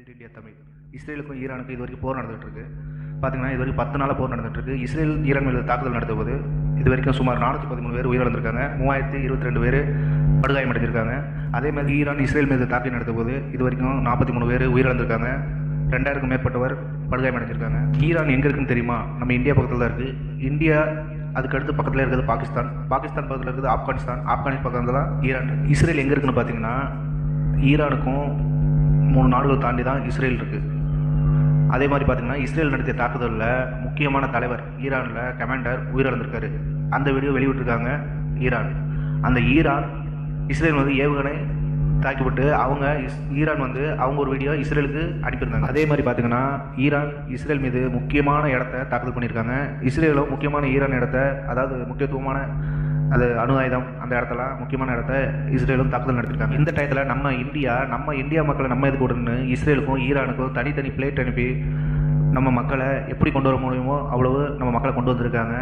Held India Tamil. இஸ்ரேலுக்கும் ஈரானுக்கும் இது வரைக்கும் போர் நடந்துகிட்டு இருக்கு பார்த்தீங்கன்னா இது வரைக்கும் பத்து நாளாக போர் நடந்துட்டு இருக்கு இஸ்ரேல் ஈரான் மீது தாக்குதல் நடத்த இது வரைக்கும் சுமார் நானூற்றி பதிமூணு பேர் உயிரிழந்திருக்காங்க. மூவாயிரத்தி இருபத்தி ரெண்டு பேர் படுகாயமடைஞ்சிருக்காங்க. அதே மாதிரி ஈரான் இஸ்ரேல் மீது தாக்கி நடத்த போது இது வரைக்கும் நாற்பத்தி மூணு பேர் உயிரிழந்திருக்காங்க. ரெண்டாயிரக்கும் மேற்பட்டவர் படுகாயமடைஞ்சிருக்காங்க. ஈரான் எங்கே இருக்குன்னு தெரியுமா? நம்ம இந்தியா பக்கத்தில் தான் இருக்குது இந்தியா அதுக்கு அடுத்து பக்கத்தில் இருக்கிறது பாகிஸ்தான். பாகிஸ்தான் பக்கத்தில் இருக்கிறது ஆப்கானிஸ்தான். ஆப்கானிஸ்தான் பக்கத்தில் தான் ஈரான் இஸ்ரேல் எங்கே இருக்குன்னு பார்த்தீங்கன்னா ஈரானுக்கும் மூணு நாடுகள் தாண்டி தான் இஸ்ரேல் இருக்குது அதே மாதிரி பார்த்தீங்கன்னா இஸ்ரேல் நடத்திய தாக்குதலில் முக்கியமான தலைவர் ஈரானில் கமாண்டர் உயிரிழந்திருக்காரு. அந்த வீடியோ வெளியிட்டிருக்காங்க ஈரான். அந்த ஈரான் இஸ்ரேல் வந்து ஏவுகணை தாக்கிவிட்டு அவங்க இஸ்- ஈரான் வந்து அவங்க ஒரு வீடியோ இஸ்ரேலுக்கு அனுப்பியிருந்தாங்க. அதே மாதிரி பார்த்தீங்கன்னா ஈரான் இஸ்ரேல் மீது முக்கியமான இடத்த தாக்குதல் பண்ணியிருக்காங்க. இஸ்ரேலும் முக்கியமான ஈரான் இடத்த அதாவது முக்கியத்துவமான அது அணு ஆயுதம் அந்த இடத்தெல்லாம் முக்கியமான இடத்த இஸ்ரேலும் தாக்குதல் நடத்திருக்காங்க. இந்த டயத்தில் நம்ம இந்தியா நம்ம இந்தியா மக்களை நம்ம எதுக்கு விடணும்னு இஸ்ரேலுக்கும் ஈரானுக்கும் தனித்தனி பிளேட் அனுப்பி நம்ம மக்களை எப்படி கொண்டு வர முடியுமோ அவ்வளவு நம்ம மக்களை கொண்டு வந்திருக்காங்க.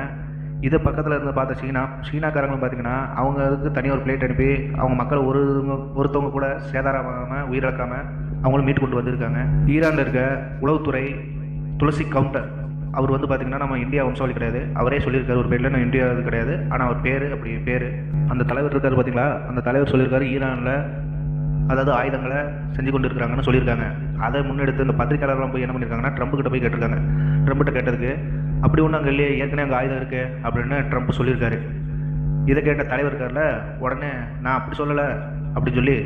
இது பக்கத்தில் இருந்து பார்த்த சீனா சீனாக்காரங்களும் பார்த்தீங்கன்னா அவங்க அதுக்கு தனியாக ஒரு பிளேட் அனுப்பி அவங்க மக்களை ஒரு ஒருத்தவங்க கூட சேதாரமாகாமல் உயிரிழக்காமல் அவங்களும் மீட்டு கொண்டு வந்திருக்காங்க. ஈரானில் இருக்க உளவுத்துறை துளசி கவுண்டர் அவர் வந்து பார்த்திங்கன்னா நம்ம இந்தியா வம்சாவளி கிடையாது. அவரே சொல்லியிருக்காரு. ஒரு பேரில் நான் இந்தியா இது கிடையாது. ஆனால் அவர் பேர் அப்படி பேர். அந்த தலைவர் இருக்காரு பார்த்தீங்களா அந்த தலைவர் சொல்லியிருக்காரு ஈரானில் அதாவது ஆயுதங்களை செஞ்சு கொண்டு இருக்கிறாங்கன்னு சொல்லியிருக்காங்க. அதை முன்னெடுத்து இந்த பத்திரிகையாளர்லாம் போய் என்ன பண்ணியிருக்காங்கன்னா ட்ரம்ப் கிட்ட போய் கேட்டிருக்காங்க. ட்ரம்ப்கிட்ட கேட்டதுக்கு அப்படி ஒன்றும் அங்கே இல்லையே. ஏற்கனவே அங்கே ஆயுதம் இருக்குது அப்படின்னு ட்ரம்ப் சொல்லியிருக்காரு. இதை கேட்ட தலைவர் இருக்கார்ல உடனே நான் அப்படி சொல்லலை. அப்படின்னு சொல்லி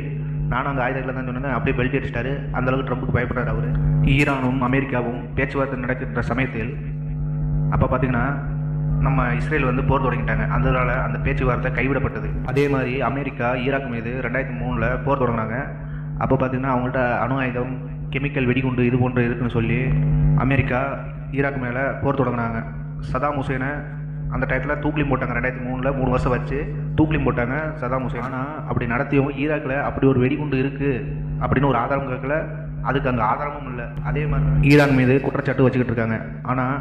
நானும் அந்த ஆயுதத்தில் தான் சொன்னேன் அப்படியே பெல்ட் அடிச்சிட்டாரு. அந்த அளவுக்கு ட்ரம்ப்புக்கு பயப்படுறாரு அவர். ஈரானும் அமெரிக்காவும் பேச்சுவார்த்தை நடக்கின்ற சமயத்தில் அப்போ பார்த்தீங்கன்னா நம்ம இஸ்ரேல் வந்து போர் தொடங்கிட்டாங்க. அதனால் அந்த பேச்சுவார்த்தை கைவிடப்பட்டது. அதே மாதிரி அமெரிக்கா ஈராக் மீது ரெண்டாயிரத்தி மூணில் போர் தொடங்கினாங்க. அப்போ பார்த்தீங்கன்னா அவங்கள்ட்ட அணு ஆயுதம் கெமிக்கல் வெடிகுண்டு இது போன்று இருக்குன்னு சொல்லி அமெரிக்கா ஈராக் மேலே போர் தொடங்கினாங்க. சதாம் ஹுசேனை அந்த டயத்தில் தூக்கிலியும் போட்டாங்க. ரெண்டாயிரத்தி மூணில் மூணு வருஷம் வச்சு தூக்கிலியும் போட்டாங்க சதாம் ஹுசேன். ஆனால் அப்படி நடத்தியும் ஈராக்கில் அப்படி ஒரு வெடிகுண்டு இருக்குது அப்படின்னு ஒரு ஆதாரம் கேட்கல. அதுக்கு அங்கே ஆதாரமும் இல்லை. அதே மாதிரி ஈரான் மீது குற்றச்சாட்டு வச்சுக்கிட்டு இருக்காங்க. ஆனால்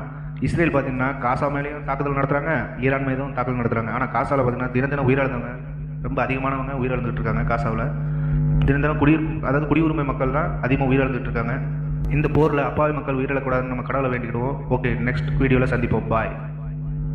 இஸ்ரேல் பார்த்தீங்கன்னா காசா மேலேயும் தாக்குதல் நடத்துகிறாங்க ஈரான் மீதும் தாக்குதல் நடத்துகிறாங்க ஆனால் காசாவில் பார்த்தீங்கன்னா தினம் தினம் உயிரிழந்தவங்க ரொம்ப அதிகமானவங்க உயிரிழந்துட்டு இருக்காங்க காசாவில். தினம் தினம் குடியுரி அதாவது குடியுரிமை மக்கள் தான் அதிகமாக உயிரிழந்துட்டு இருக்காங்க. இந்த போரில் அப்பாவி மக்கள் உயிரிழக்கூடாதுன்னு நம்ம கடவுளை வேண்டிக்கிடுவோம். ஓகே நெக்ஸ்ட் வீடியோவில் சந்திப்போம். பாய்